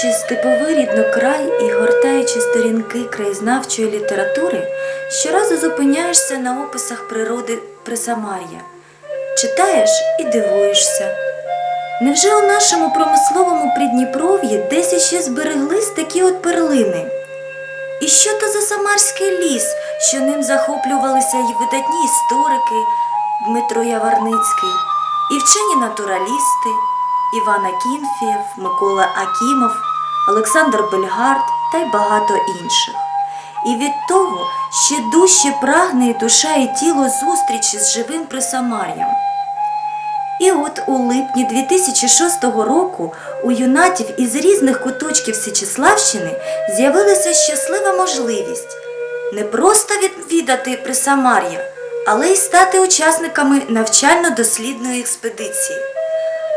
Вивчаючи степовий ріднокрай і гортаючи сторінки краєзнавчої літератури, щоразу зупиняєшся на описах природи Присамар'я. Читаєш і дивуєшся. Невже у нашому промисловому Придніпров'ї десь іще збереглись такі от перлини? І що то за самарський ліс, що ним захоплювалися й видатні історики Дмитро Яварницький, і вчені натуралісти Іван Акінфієв, Микола Акімов, Олександр Бельгард та й багато інших. І від того ще дужче прагне і душа і тіло зустрічі з живим Присамар'ям. І от у липні 2006 року у юнатів із різних куточків Січеславщини з'явилася щаслива можливість не просто відвідати Присамар'я, але й стати учасниками навчально-дослідної експедиції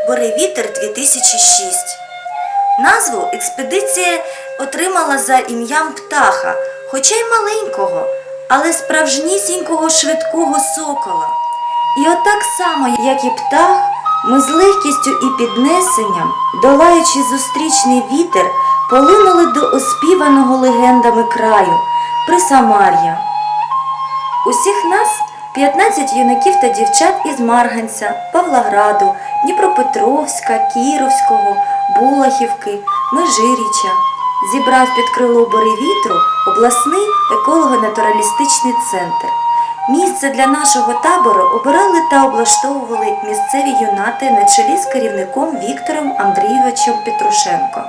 Боревітер 2006. Назву експедиція отримала за ім'ям птаха, хоча й маленького, але справжнісінького швидкого сокола. І отак само, як і птах, ми з легкістю і піднесенням, долаючи зустрічний вітер, полинули до оспіваного легендами краю Присамар'я. Усіх нас 15 юнаків та дівчат із Марганця, Павлограду, Дніпропетровська, Кіровського, Булахівки, Межиріча зібрав під крило Боревітру обласний еколого-натуралістичний центр. Місце для нашого табору обирали та облаштовували місцеві юнати на чолі з керівником Віктором Андрійовичем Петрушенко.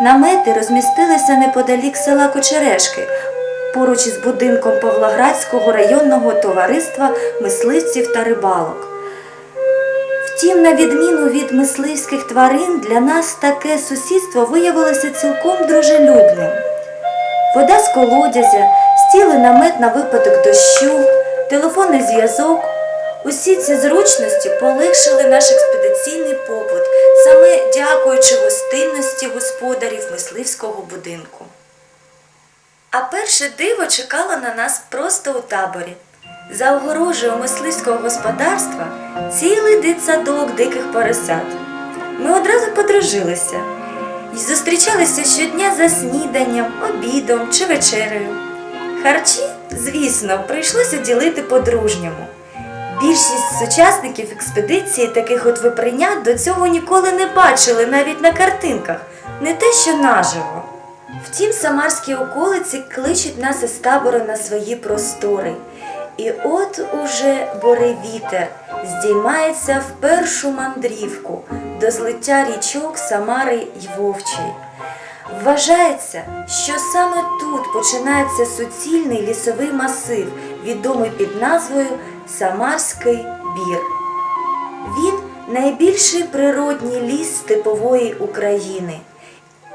Намети розмістилися неподалік села Кочерешки, поруч із будинком Павлоградського районного товариства мисливців та рибалок. Втім, на відміну від мисливських тварин, для нас таке сусідство виявилося цілком дружелюбним. Вода з колодязя, стіли намет на випадок дощу, телефонний зв'язок. Усі ці зручності полегшили наш експедиційний побут, саме дякуючи гостинності господарів мисливського будинку. А перше диво чекало на нас просто у таборі. За огорожею мисливського господарства цілий дитсадок диких поросят. Ми одразу подружилися і зустрічалися щодня за сніданням, обідом чи вечерею. Харчі, звісно, прийшлося ділити по-дружньому. Більшість з учасників експедиції таких от випринят до цього ніколи не бачили навіть на картинках, не те що наживо. Втім, самарські околиці кличуть нас із табору на свої простори. І от уже Боревітер здіймається в першу мандрівку до злиття річок Самари й Вовчої. Вважається, що саме тут починається суцільний лісовий масив, відомий під назвою Самарський бір. Він найбільший природній ліс степової України.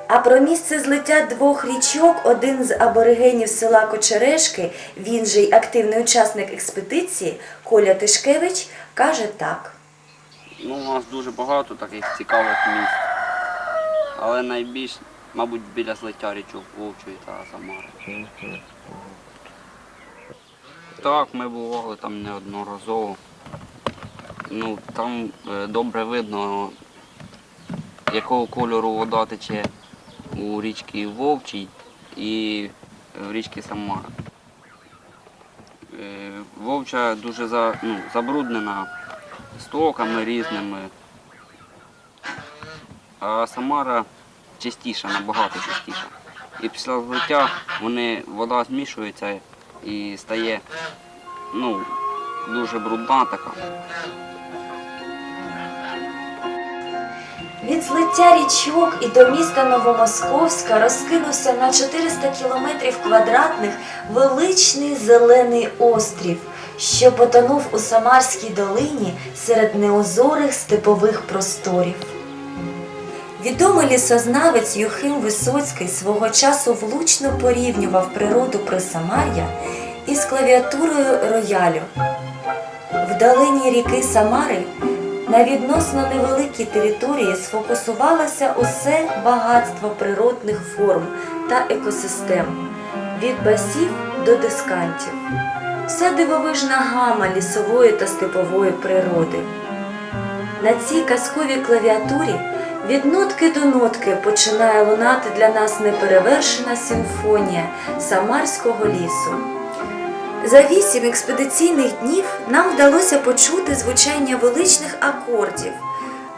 А про місце злиття двох річок один з аборигенів села Кочерешки, він же й активний учасник експедиції Коля Тишкевич, каже так. Ну, у нас дуже багато таких цікавих місць. Але найбільш, мабуть, біля злиття річок Вовчої та Самари. Так, ми бували там неодноразово. Ну, там е, добре видно, якого кольору вода тече у річці Вовчій і в річці Самара. Е, Вовча дуже за, ну, забруднена стоками різними. А Самара чистіша, набагато чистіша. І після злиття вони, вода змішується і стає ну, дуже брудна така. Від злиття річок і до міста Новомосковська розкинувся на 400 кілометрів квадратних величний зелений острів, що потонув у Самарській долині серед неозорих степових просторів. Відомий лісознавець Юхим Висоцький свого часу влучно порівнював природу Присамар'я із клавіатурою роялю. В долині ріки Самари на відносно невеликій території сфокусувалося усе багатство природних форм та екосистем від басів до дискантів. Вся дивовижна гама лісової та степової природи. На цій казковій клавіатурі Від нотки до нотки починає лунати для нас неперевершена симфонія Самарського лісу. За вісім експедиційних днів нам вдалося почути звучання величних акордів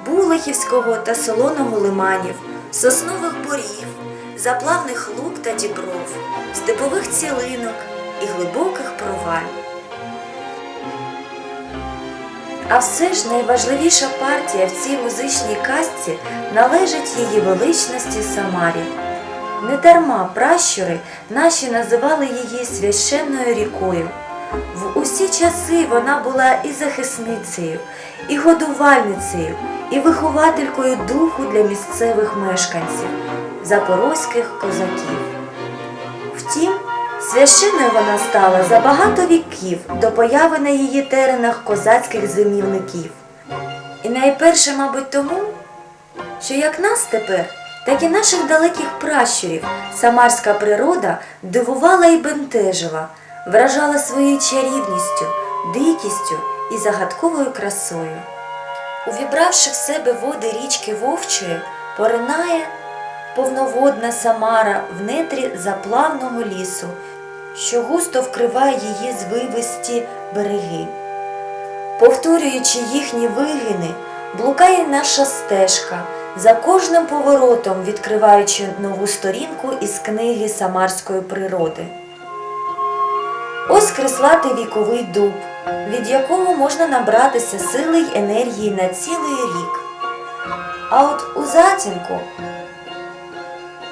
Булахівського та солоного лиманів, соснових борів, заплавних лук та дібров, степових цілинок і глибоких проваль. А все ж найважливіша партія в цій музичній казці належить її величності Самарі. Не дарма пращури наші називали її священною рікою. В усі часи вона була і захисницею, і годувальницею, і вихователькою духу для місцевих мешканців, запорозьких козаків. Втім, священною вона стала за багато віків до появи на її теренах козацьких зимівників. І найперше, мабуть, тому, що як нас тепер, так і наших далеких пращурів самарська природа дивувала і бентежила, вражала своєю чарівністю, дикістю і загадковою красою. Увібравши в себе води річки Вовчої, поринає повноводна Самара в нетрі заплавного лісу, що густо вкриває її звивисті береги. Повторюючи їхні вигини, блукає наша стежка, за кожним поворотом відкриваючи нову сторінку із книги самарської природи. Ось креслатий віковий дуб, від якого можна набратися сили й енергії на цілий рік. А от у затінку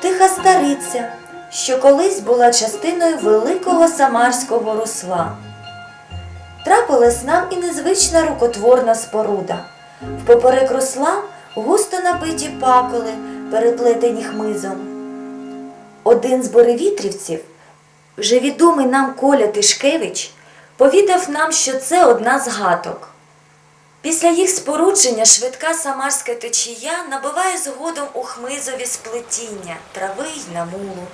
тиха стариця, що колись була частиною великого самарського русла. Трапилась нам і незвична рукотворна споруда. Впоперек русла густо набиті паколи, переплетені хмизом. Один з боревітрівців, вже відомий нам Коля Тишкевич, повідав нам, що це одна з гаток. Після їх спорудження швидка самарська течія набиває згодом у хмизові сплетіння, трави й намулу.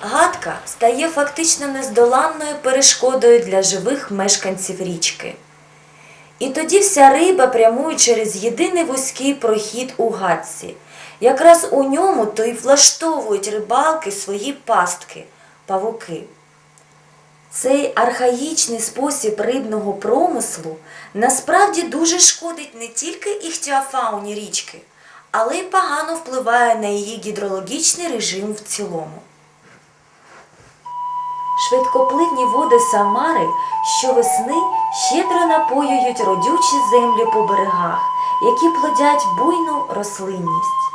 Гадка стає фактично нездоланною перешкодою для живих мешканців річки. І тоді вся риба прямує через єдиний вузький прохід у гадці. Якраз у ньому то й влаштовують рибалки свої пастки павуки. Цей архаїчний спосіб рибного промислу насправді дуже шкодить не тільки іхтіофауні річки, але й погано впливає на її гідрологічний режим в цілому. Швидкопливні води Самари щовесни щедро напоюють родючі землі по берегах, які плодять буйну рослинність.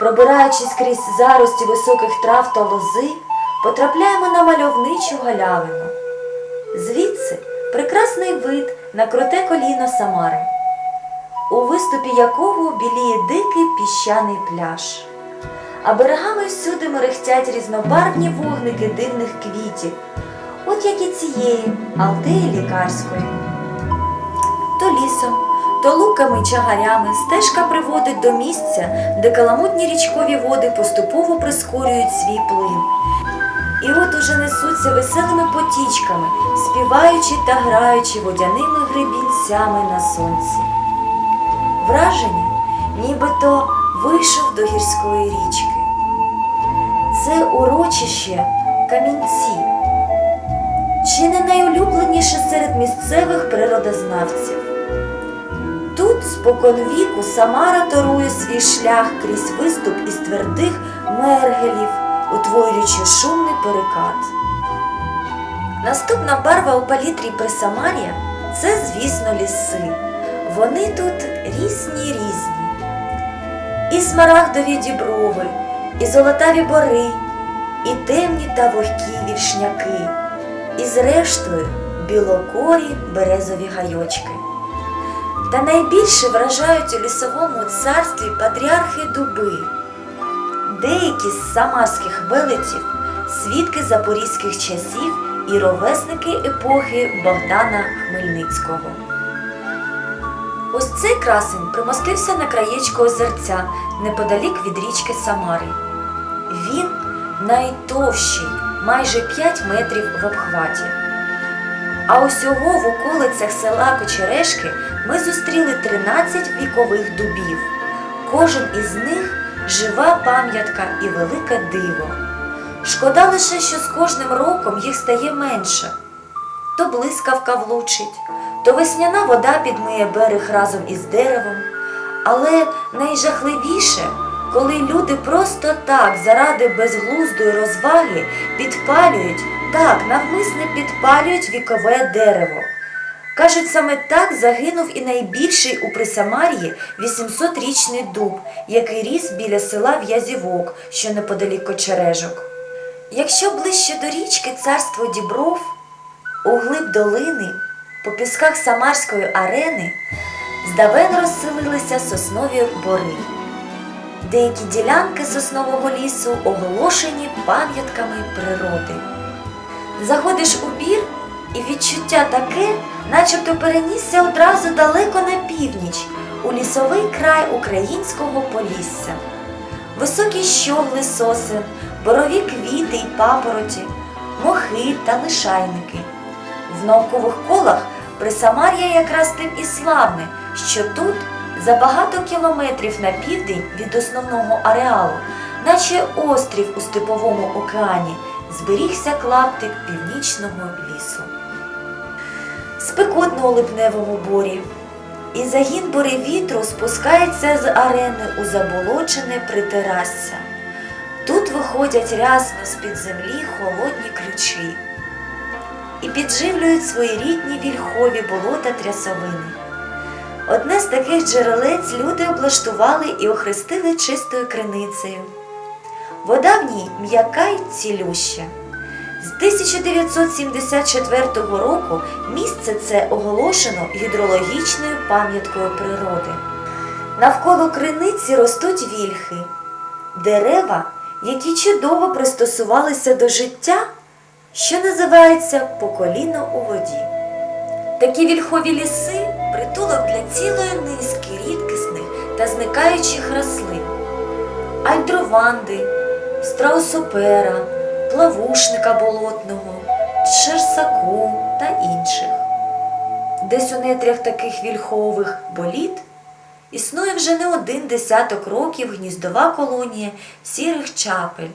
Пробираючись крізь зарості високих трав та лози, потрапляємо на мальовничу галявину. Звідси прекрасний вид на круте коліно Самари, у виступі якого біліє дикий піщаний пляж. А берегами всюди мерехтять різнобарвні вогники дивних квітів, от як і цієї Алтеї лікарської. То лісом, то луками й чагарями стежка приводить до місця, де каламутні річкові води поступово прискорюють свій плин. І от уже несуться веселими потічками, співаючи та граючи водяними гребінцями на сонці. Враження, нібито вийшов до гірської річки. Це урочище камінці, чи не найулюбленіше серед місцевих природознавців. Тут споконвіку Самара торує свій шлях крізь виступ із твердих мергелів, утворюючи шумний перекат. Наступна барва у палітрі Присамар'я – це, звісно, ліси. Вони тут різні різні. І смарагдові діброви, і золотаві бори, і темні та вогкі вішняки, і зрештою білокорі березові гайочки. Та найбільше вражають у лісовому царстві патріархи дуби. Деякі з самарських велетів свідки запорізьких часів і ровесники епохи Богдана Хмельницького. Ось цей красень примостився на краєчку озерця неподалік від річки Самари. Він найтовщий, майже 5 метрів в обхваті. А усього в околицях села Кочерешки ми зустріли 13 вікових дубів. кожен із них жива пам'ятка і велике диво. Шкода лише, що з кожним роком їх стає менше. То блискавка влучить, то весняна вода підмиє берег разом із деревом. Але найжахливіше, коли люди просто так, заради безглуздої розваги, підпалюють, так, навмисне підпалюють вікове дерево. Кажуть, саме так загинув і найбільший у Присамар'ї 800-річний дуб, який ріс біля села В'язівок, що неподалік Кочережок. Якщо ближче до річки царство Дібров, у глиб долини, по пісках Самарської арени, здавен розселилися соснові бори. Деякі ділянки соснового лісу оголошені пам'ятками природи. Заходиш у бір, і відчуття таке, начебто перенісся одразу далеко на північ, у лісовий край українського полісся. Високі щогли сосен, борові квіти й папороті, мохи та лишайники. В наукових колах Присамар'я якраз тим і славне, що тут за багато кілометрів на південь від основного ареалу, наче острів у степовому океані, зберігся клаптик північного лісу. Спекотно у липневому борі, і загін буревітру спускається з арени у заболочене прiterасся. Тут виходять рясно з-під землі холодні ключі і підживлюють свої рідні вільхові болота трясовини. Одне з таких джерелець люди облаштували і охрестили чистою криницею. Вода в ній м'яка й цілюща. З 1974 року місце це оголошено гідрологічною пам'яткою природи. Навколо криниці ростуть вільхи, дерева, які чудово пристосувалися до життя, що називається по коліно у воді. Такі вільхові ліси притулок для цілої низки рідкісних та зникаючих рослин. Альдрованди, страусопера, плавушника болотного, черсаку та інших. Десь у нетрях таких вільхових боліт існує вже не один десяток років гніздова колонія сірих чапель.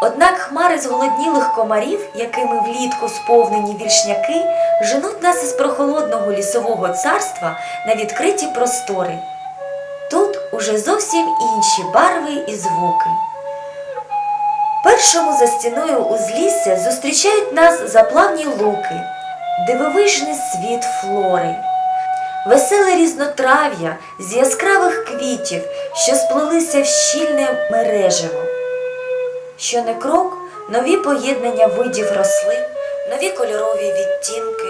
Однак хмари зголоднілих комарів, якими влітку сповнені вільшняки, женуть нас із прохолодного лісового царства на відкриті простори. Тут уже зовсім інші барви і звуки. Першому за стіною узлісся зустрічають нас заплавні луки, дивовижний світ флори, веселе різнотрав'я з яскравих квітів, що сплелися в щільне мережево. Що не крок, нові поєднання видів рослин, нові кольорові відтінки.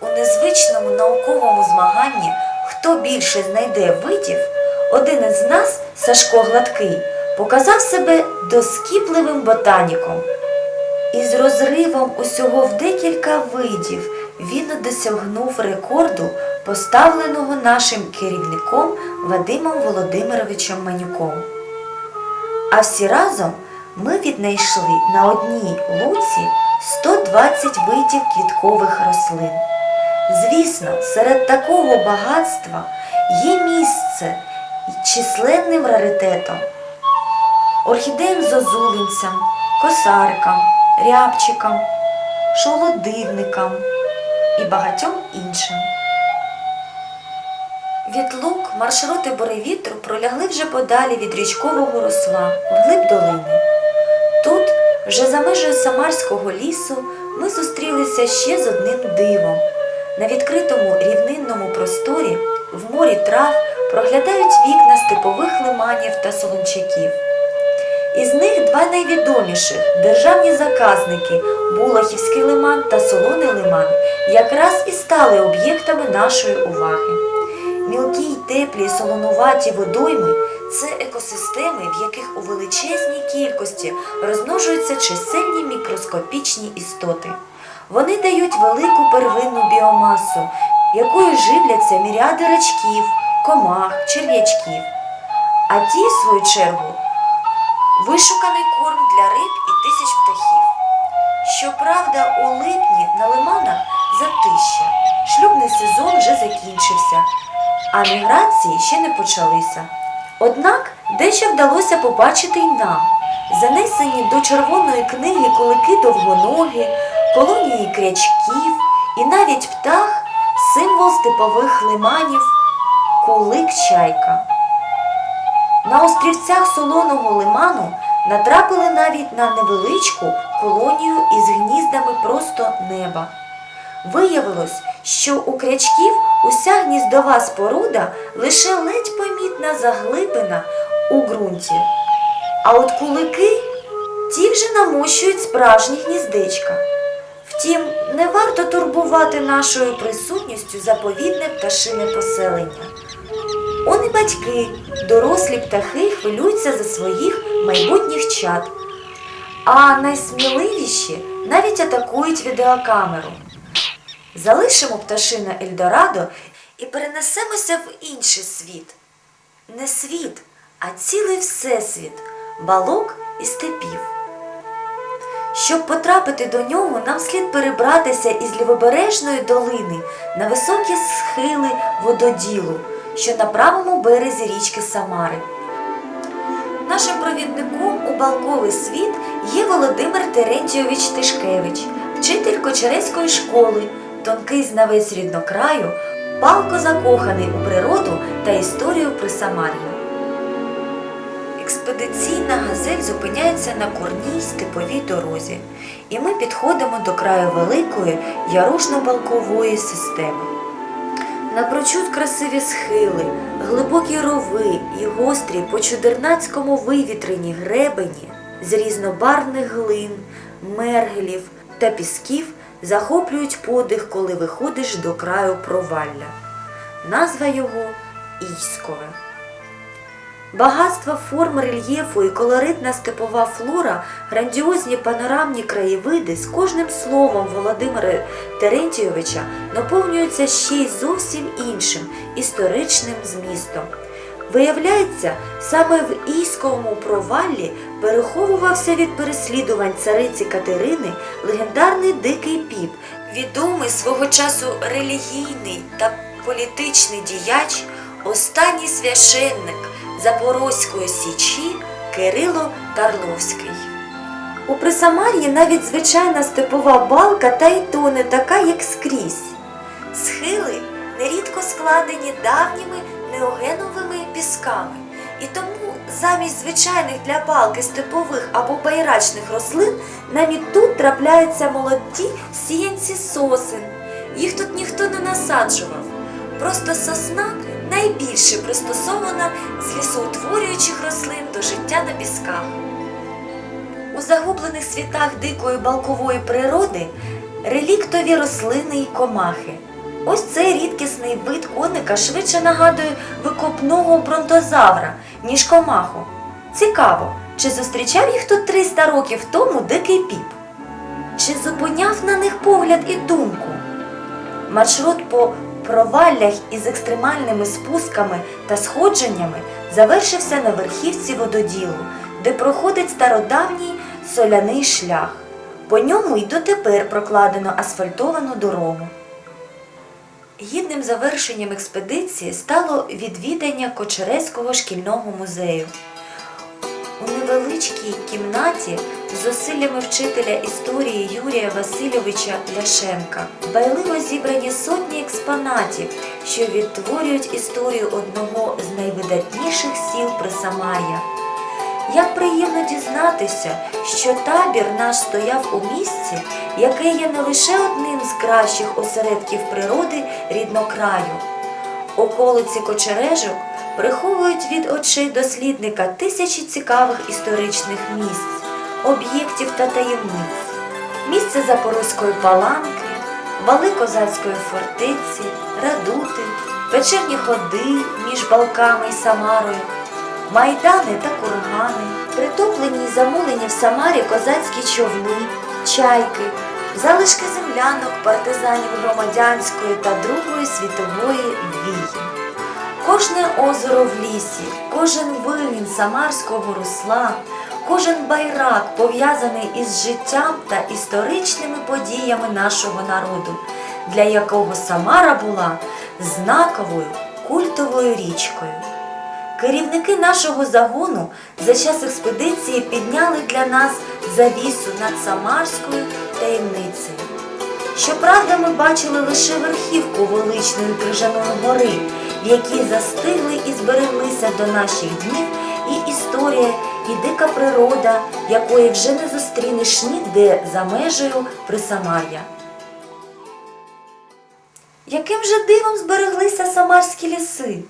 У незвичному науковому змаганні хто більше знайде видів, один із нас, Сашко Гладкий, показав себе доскіпливим ботаніком. Із розривом усього в декілька видів він досягнув рекорду, поставленого нашим керівником Вадимом Володимировичем Манюком. А всі разом ми віднайшли на одній луці 120 видів квіткових рослин. Звісно, серед такого багатства є місце численним раритетом. Орхідеям зозулинцям, косарикам, рябчикам, шолодивникам і багатьом іншим. Від лук маршрути буревітру пролягли вже подалі від річкового русла, вглиб долини. Вже за межею Самарського лісу, ми зустрілися ще з одним дивом. На відкритому рівнинному просторі в морі трав проглядають вікна степових лиманів та солончаків. Із них два найвідоміших державні заказники Булахівський лиман та Солоний лиман якраз і стали об'єктами нашої уваги. Мілкі й теплі солонуваті водойми це екосистеми, в яких у величезній кількості розмножуються чисельні мікроскопічні істоти. Вони дають велику первинну біомасу, якою живляться міряди рачків, комах, черв'ячків. А ті, в свою чергу, вишуканий корм для риб і тисяч птахів. Щоправда, у липні на лиманах затища. Шлюбний сезон вже закінчився. а міграції ще не почалися. Однак дещо вдалося побачити й нам. Занесені до червоної книги кулики довгоноги, колонії крячків і навіть птах символ степових лиманів кулик чайка. На острівцях солоного лиману натрапили навіть на невеличку колонію із гніздами просто неба. Виявилось, що у крячків уся гніздова споруда лише ледь помітна заглибина у ґрунті. А от кулики ті вже намощують справжні гніздечка. Втім, не варто турбувати нашою присутністю заповідне пташине поселення. Он і батьки, дорослі птахи хвилюються за своїх майбутніх чад. А найсміливіші навіть атакують відеокамеру. Залишимо пташине Ельдорадо і перенесемося в інший світ. Не світ, а цілий всесвіт, балок і степів. Щоб потрапити до нього, нам слід перебратися із лівобережної долини на високі схили вододілу, що на правому березі річки Самари. Нашим провідником у балковий світ є Володимир Терентійович Тишкевич, вчитель Кочерецької школи, тонкий знавець ріднокраю, палко закоханий у природу та історію Присамар'я. Експедиційна газель зупиняється на корній степовій дорозі, і ми підходимо до краю великої ярушно-балкової системи. Напрочуд красиві схили, глибокі рови і гострі по чудернацькому вивітрені гребені з різнобарвних глин, мергелів та пісків захоплюють подих, коли виходиш до краю провалля. Назва його Іськове. Багатство форм рельєфу і колоритна степова флора, грандіозні панорамні краєвиди з кожним словом Володимира Терентійовича наповнюються ще й зовсім іншим історичним змістом. Виявляється, саме в Ійськовому проваллі переховувався від переслідувань цариці Катерини легендарний дикий піп, відомий свого часу релігійний та політичний діяч, останній священник Запорозької січі Кирило Тарловський. У Присамар'ї навіть звичайна степова балка та й то не така, як скрізь. Схили нерідко складені давніми неогеновими пісками, і тому замість звичайних для балки степових або байрачних рослин навіть тут трапляються молоді сіянці сосен. Їх тут ніхто не насаджував. Просто сосна найбільше пристосована з лісоутворюючих рослин до життя на пісках. У загублених світах дикої балкової природи реліктові рослини і комахи. Ось цей рідкісний вид коника швидше нагадує викопного бронтозавра, ніж комаху. Цікаво, чи зустрічав їх тут 300 років тому дикий піп? Чи зупиняв на них погляд і думку? Маршрут по проваллях із екстремальними спусками та сходженнями завершився на верхівці вододілу, де проходить стародавній соляний шлях. По ньому й дотепер прокладено асфальтовану дорогу. Гідним завершенням експедиції стало відвідання Кочерезького шкільного музею. У невеличкій кімнаті з зусиллями вчителя історії Юрія Васильовича Ляшенка байливо зібрані сотні експонатів, що відтворюють історію одного з найвидатніших сіл Присамар'я. Як приємно дізнатися, що табір наш стояв у місці, яке є не лише одним з кращих осередків природи ріднокраю. Околиці кочережок приховують від очей дослідника тисячі цікавих історичних місць, об'єктів та таємниць, місце Запорозької паланки, вали козацької фортеці, радути, вечірні ходи між балками і Самарою, майдани та кургани, притоплені й замулені в Самарі козацькі човни, чайки, залишки землянок партизанів громадянської та Другої світової війни. Кожне озеро в лісі, кожен вигін самарського русла, кожен байрак пов'язаний із життям та історичними подіями нашого народу, для якого Самара була знаковою культовою річкою. Керівники нашого загону за час експедиції підняли для нас завісу над Самарською таємницею. Щоправда, ми бачили лише верхівку величної крижаної гори, в якій застигли і збереглися до наших днів і історія, і дика природа, якої вже не зустрінеш ніде за межею Присамар'я. Яким же дивом збереглися самарські ліси?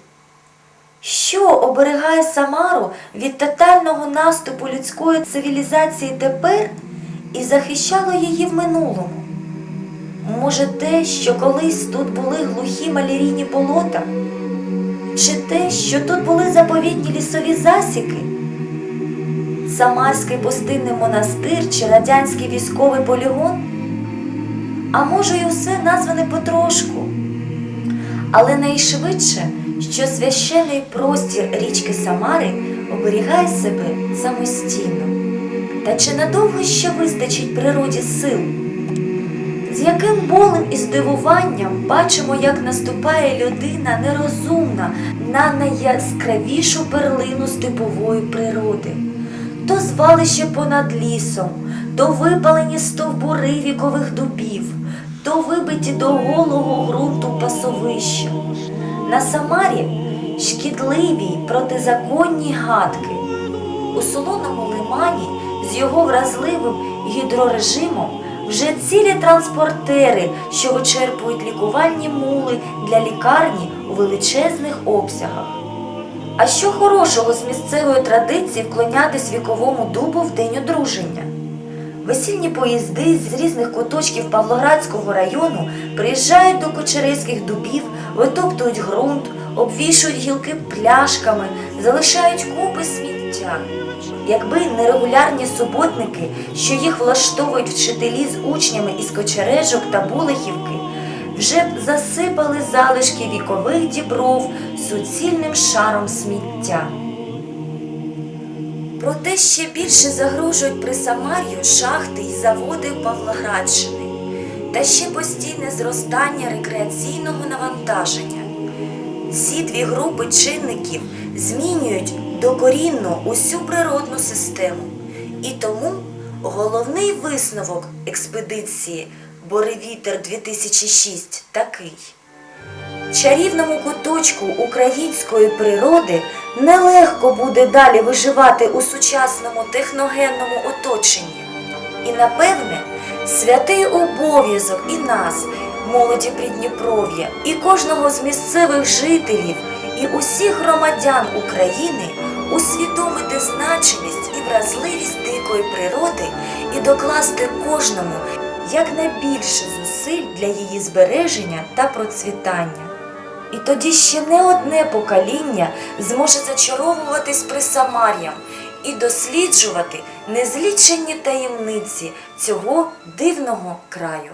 Що оберігає Самару від тотального наступу людської цивілізації тепер і захищало її в минулому? Може, те, що колись тут були глухі малярійні болота? Чи те, що тут були заповітні лісові засіки? Самарський пустинний монастир чи радянський військовий полігон? А може, й усе назване потрошку? Але найшвидше, що священий простір річки Самари оберігає себе самостійно. Та чи надовго ще вистачить природі сил? З яким болем і здивуванням бачимо, як наступає людина нерозумна на найяскравішу перлину степової природи. То звалище понад лісом, то випалені стовбури вікових дубів, то вибиті до голого ґрунту пасовища. На Самарі шкідливі протизаконні гадки. У солоному лимані з його вразливим гідрорежимом вже цілі транспортери, що вичерпують лікувальні мули для лікарні у величезних обсягах. А що хорошого з місцевої традиції вклонятись віковому дубу в день одруження? Весільні поїзди з різних куточків Павлоградського району приїжджають до кочерейських дубів, витоптують ґрунт, обвішують гілки пляшками, залишають купи сміття. Якби не регулярні суботники, що їх влаштовують вчителі з учнями із кочережок та булихівки, вже б засипали залишки вікових дібров суцільним шаром сміття. Проте ще більше загрожують при Самар'ю шахти й заводи Павлоградщини та ще постійне зростання рекреаційного навантаження. Ці дві групи чинників змінюють докорінно усю природну систему. І тому головний висновок експедиції Боревітер 2006 такий. Чарівному куточку української природи нелегко буде далі виживати у сучасному техногенному оточенні. І напевне, святий обов'язок і нас, молоді Придніпров'я, і кожного з місцевих жителів, і усіх громадян України усвідомити значимість і вразливість дикої природи і докласти кожному якнайбільше зусиль для її збереження та процвітання. І тоді ще не одне покоління зможе зачаровуватись присамар'ям і досліджувати незлічені таємниці цього дивного краю.